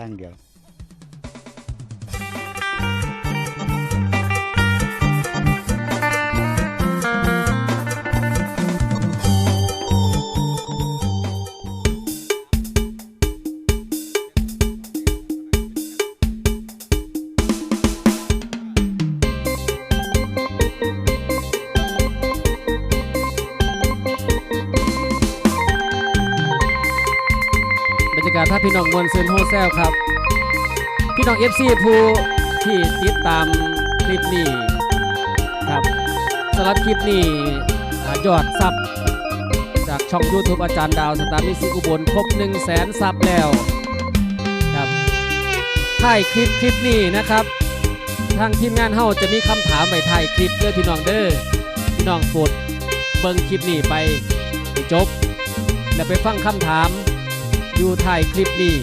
อย่างเดียว พี่น้องมวลเซนโฮแซลครับ พี่น้อง FC ผู้ที่ติดตามคลิปนี้ครับสำหรับคลิปนี้ยอดซับจากช่อง YouTube อาจารย์ดาวสตาร์มิสิอุบลครบ1 0 0 0 0แสนซับแล้วครับถ่ายคลิปคลิปนี้นะครับ ทางทีมงานเฮาจะมีคำถามไปถ่ายคลิปเด้อพี่น้องเด้อพี่น้องโปรดเบิ่งคลิปนี้ไปจบ แล้วไปฟังคำถาม อยู่ถ่ายคลิปนี้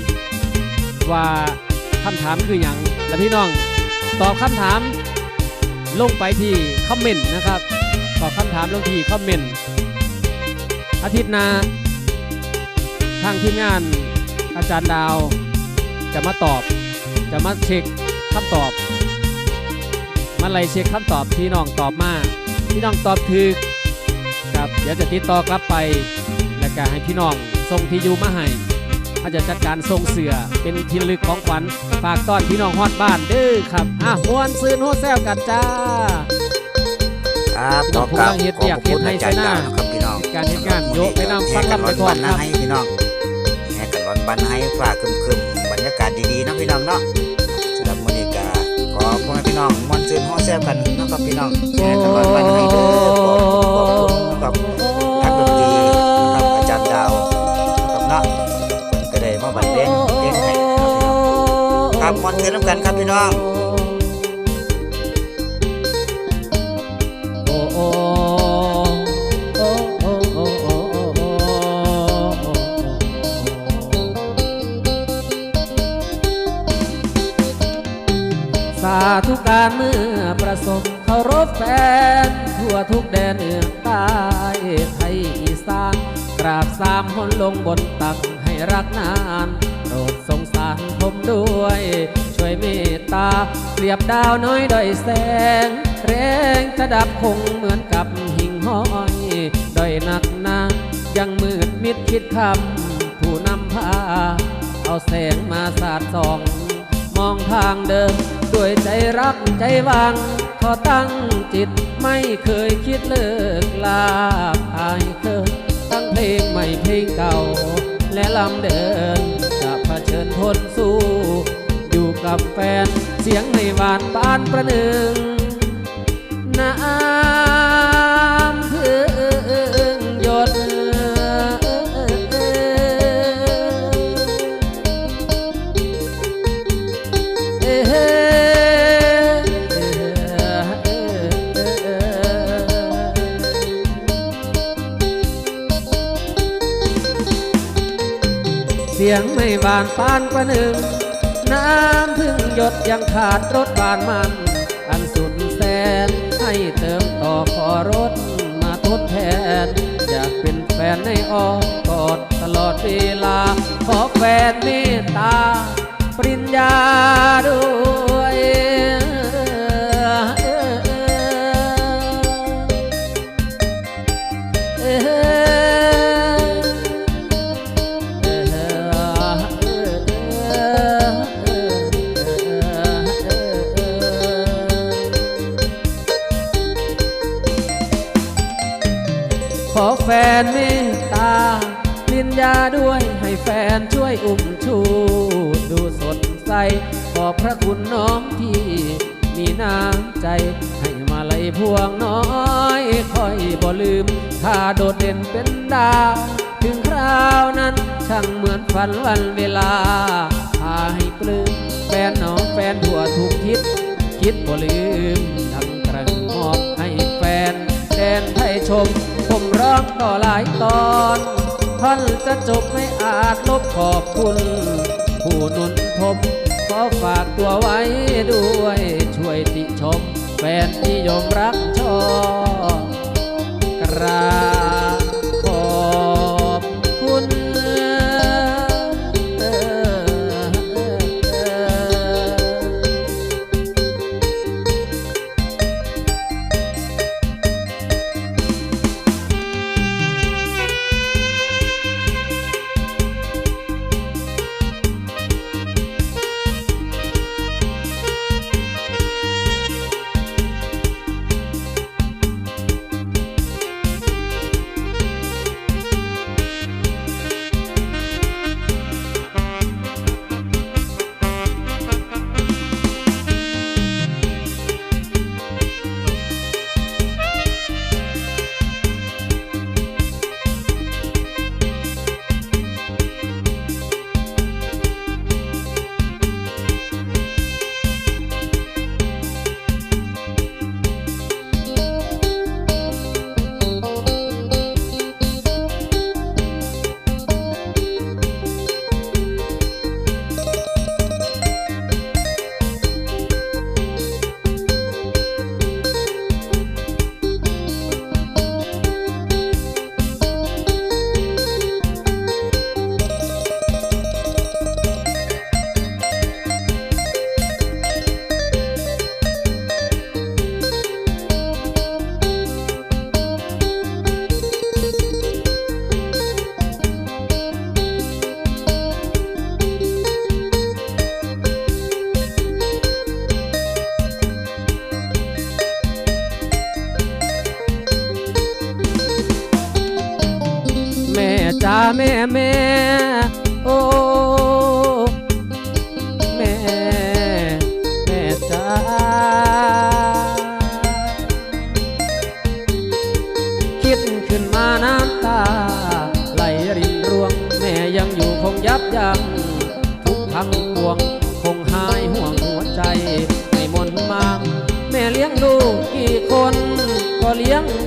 ว่าคำถามคืออย่างและพี่น้องตอบคำถามลงไปที่คอมเมนต์นะครับตอบคำถามลงที่คอมเมนต์อาทิตย์หน้าทางทีมงานอาจารย์ดาว จะมาตอบ จะมาเช็คคำตอบมาไล่เช็คคำตอบที่น้องตอบมาพี่น้องตอบถูกครับเดี๋ยวจะติดต่อกลับไป และก็ให้พี่น้องส่งที่อยู่มาให้ เขาจะจัดการส่งเสือเป็นที่ระลึกของขวัญฝากต้อนพี่น้องฮอดบ้านเด้อครับอะมวนซื้นโฮแซวกันจ้าครับพี่น้องผู้กำลังเฮ็ดเวียกเฮ็ดให้ใส่หน้าครับพี่น้องการเฮ็ดงานโยกไปนำฟังลำไปพร้อมครับให้พี่น้องแห่กันร้อนบันให้ฟ้าครึมๆบรรยากาศดีๆเนาะพี่น้องเนาะสำหรับมื้อนี้ก็ขอพ่อแม่พี่น้องมวนซื่นฮ้อแซ่บกันเนาะครับพี่น้องแห่กันร้อนบันให้เด้อ ครับพี่น้อน้ำกันครับพี่น้องสาธุการเมื่อประสบเคารพแฟน ทั่วทุกแดนเหนือใต้ไทยอีสานกราบสามคนลงบนตักให้รักนานโปรดสงสารผมด้วย ช่วยเมตตา เปรียบดาวน้อยด้อยแสง แรงจะดับคงเหมือนกับหิ่งห้อยด้อยหนักหนายังมืดมิดคิดคำผู้นำพา เอาแสงมาสาดส่อง มองทางเดิมด้วยใจรักใจวัง ขอตั้งจิตไม่เคยคิดเลิกลาอายเคยตั้งเพลงใหม่เพลงเก่า และลำเดินจะเผชิญทนสู้ กับแฟน เสียงในหวานปานประหนึ่งน้ำพึ่งหยดเอ่เสียงไม่บานปานประหนึ่ง น้ำพึ่งหยดยังขาดรถบานมัน อันสุดแสนให้เติมต่อขอรถมาทดแทน อยากเป็นแฟนในอ้อมกอดตลอดเวลา ขอแฟนเมตตา ปริญญาด้ อแฟนเมตตาปิญญาด้วยให้แฟนช่วยอุ้มชูดูสดใส ขอบพระคุณน้องที่มีน้ำใจให้มาลัยพวงน้อยคอยบ่ลืม ถ้าโดดเด่นเป็นดาว ถึงคราวนั้นช่างเหมือนฝันวันเวลาพาให้ปลื้มแฟนน้องแฟนทั่วทุกทิศ คิดบ่ลืมดังกระหึ่มมอบให้แฟนแดนไทยชม ผมร้องต่อหลายตอน ท่อนจะจบไม่อาจลบขอบคุณ ผู้นุนผมขอฝากตัวไว้ด้วยช่วยติชม แฟนนิยมรักชอบกรา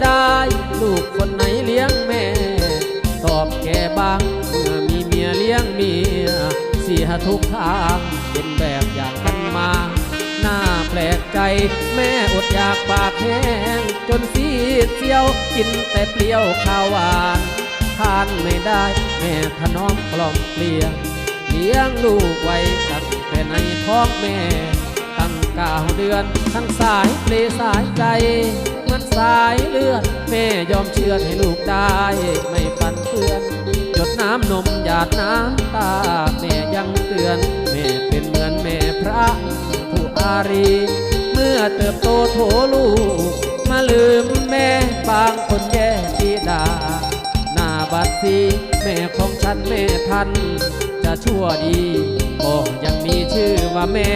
ได้ ลูกคนไหนเลี้ยงแม่ ตอบแกบ้างเมื่อมีเมียเลี้ยงเมีย เสียทุกทางเป็นแบบอย่างกันมาหน่าแปลกใจ แม่อดอยากปากแห้ง จนซีดเซียวกินแต่เปรี้ยวข้าวหวานทานไม่ได้ แม่ถนอมกล่อมเกลียงเลี้ยงลูกไว้สักแต่ในท้องแม่ เก้าเดือน ทั้งสายเปลสายใจเหมือนสายเลือดแม่ยอมเชื่อให้ลูกได้ไม่ปันเปื้อน หยดน้ำนมหยาดน้ำตาแม่ยังเตือน แม่เป็นเหมือนแม่พระผู้อารี เมื่อเติบโตโถลูก มาลืมแม่บางคนแย่ที่ดาหน้าบัดซี ม่ของฉันแม่ทันจะชั่วดีก็ยังมีชื่อว่าแม่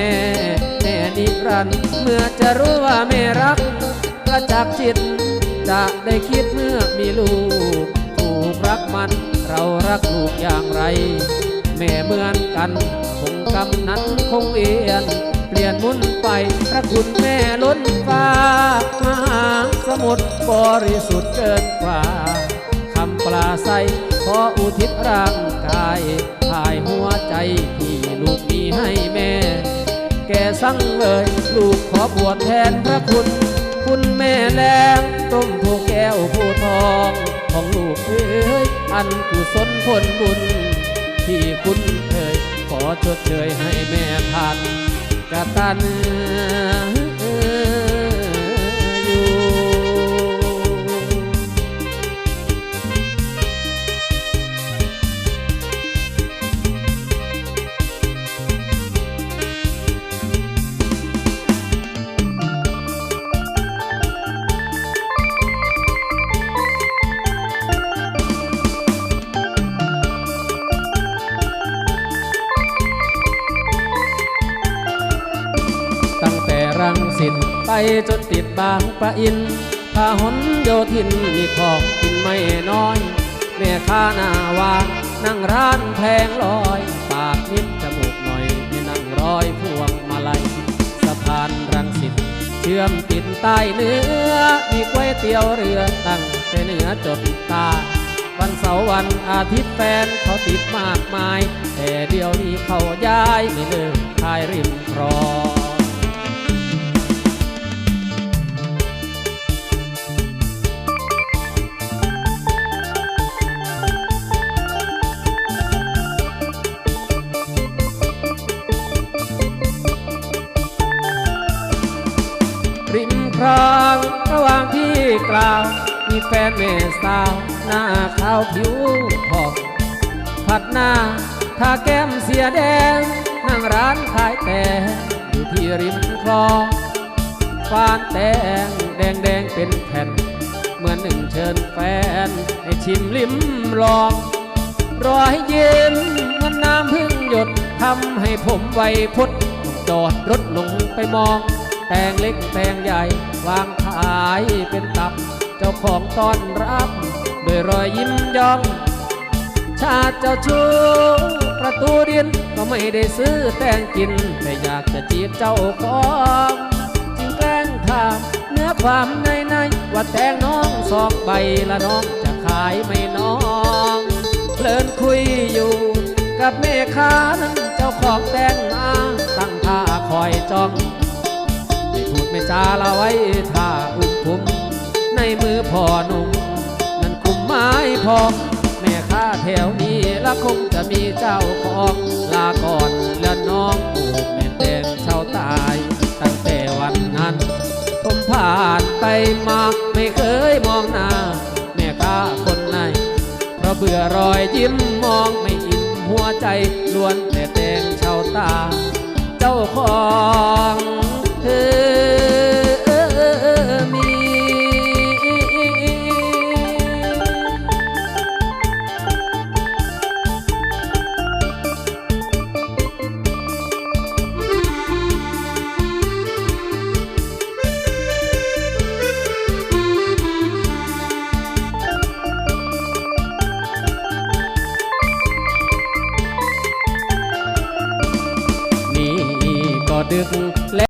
แม่นิรันเมื่อจะรู้ว่าแม่รักประจักจิต จะได้คิดเมื่อมีลูกถูกรักมัน เรารักลูกอย่างไร แม่เหมือนกัน คงกำนั้นคงเอียน เปลี่ยนมุนไปพระคุณแม่ล้นฟ้ามหาสมุทรบริสุทธิ์เกินกว่าคำปลาใส ขออุทิศร่างกายถ่ายหัวใจที่ลูกมีให้แม่ แกสั่งเลยลูกขอบวชแทนพระคุณ คุณแม่แรงต้มผู้แก้วผู้ทองของลูกเอ้ยอันกุศลผลบุญ ที่คุณเคยขอชดเชยให้แม่ทันกะตัน จนติดบางปะอินพาหนโยธินมีของกินไม่น้อย แม่ค้าหน้าวางนั่งร้านแพงลอย ปากนิดจมูกหน่อยให้นั่งร้อยพวงมาลัยสะพานรังสิตเชื่อมติดใต้เนื้อ มีก๋วยเตี๋ยวเรือตั้งแต่เหนือจดใตาวันเสาร์วันอาทิตย์แฟนเขาติดมากมาย แต่เดี๋ยวนี้เขาย้ายไม่เลิกขายริมคลอง แม่สาวหน้าขาวผิวทองผัดหน้าทาแก้มเสียแดงนั่งร้านขายแต่อยู่ที่ริมคลองฟานแตงแดงแดงเป็นแผ่น เหมือนหนึ่งเชิญแฟน ให้ชิมลิ้มลอง รอยยิ้มเหมันน้ำพึ่งหยดทำให้ผมไวยพดจอดรถลงไปมอง แตงเล็กแตงใหญ่ วางขายเป็นตับ จ้าของต้อนรับด้วยรอยยิ้มย่อง ชาติเจ้าชู้ประตูดินก็ไม่ได้ซื้อแตงกิน แต่อยากจะจีบเจ้าของจึงแกล้งถามเนื้อความในในว่าแตงน้องสองใบละน้องจะขายไม่น้องเพลินคุยอยู่กับแม่ค้านั้นเจ้าของแตงมาตั้งท่าคอยจ้องไม่พูดไม่จาละไว้ท่าอุ้มพุม ในมือพ่อหนุ่มนั่นคุมไม้พองแม่ค้าแถวนี้ละคงจะมีเจ้าของลาก่อนแล้วน้องผูกแม่แดงเช่าตาย ตั้งแต่วันนั้นผมผ่านไปมาไม่เคยมองหน้า แม่ค้าคนไหนเพราะเบื่อรอยยิ้มมองไม่อิ่มหัวใจล้วนแต่แดงเช่าตา เจ้าของเธอ